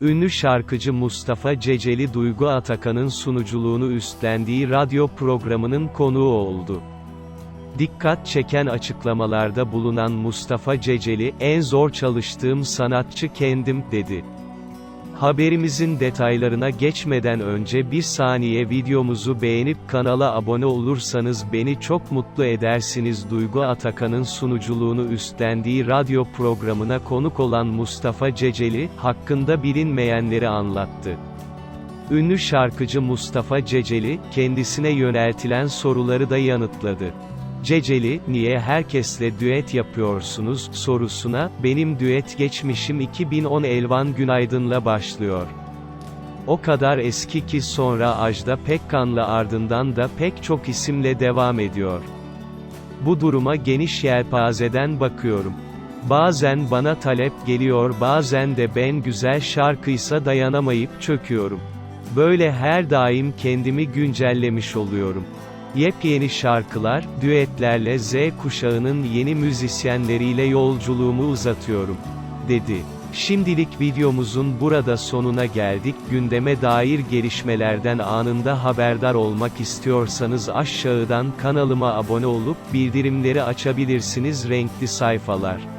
Ünlü şarkıcı Mustafa Ceceli Duygu Atakan'ın sunuculuğunu üstlendiği radyo programının konuğu oldu. Dikkat çeken açıklamalarda bulunan Mustafa Ceceli, en zor çalıştığım sanatçı kendim, dedi. Haberimizin detaylarına geçmeden önce bir saniye videomuzu beğenip kanala abone olursanız beni çok mutlu edersiniz. Duygu Atakan'ın sunuculuğunu üstlendiği radyo programına konuk olan Mustafa Ceceli, hakkında bilinmeyenleri anlattı. Ünlü şarkıcı Mustafa Ceceli, kendisine yöneltilen soruları da yanıtladı. Ceceli, niye herkesle düet yapıyorsunuz, sorusuna, benim düet geçmişim 2010 Elvan Günaydın'la başlıyor. O kadar eski ki sonra Ajda Pekkan'la ardından da pek çok isimle devam ediyor. Bu duruma geniş yelpazeden bakıyorum. Bazen bana talep geliyor bazen de ben güzel şarkıysa dayanamayıp çöküyorum. Böyle her daim kendimi güncellemiş oluyorum. Yepyeni şarkılar, düetlerle Z kuşağının yeni müzisyenleriyle yolculuğumu uzatıyorum, dedi. Şimdilik videomuzun burada sonuna geldik. Gündeme dair gelişmelerden anında haberdar olmak istiyorsanız aşağıdan kanalıma abone olup bildirimleri açabilirsiniz renkli sayfalar.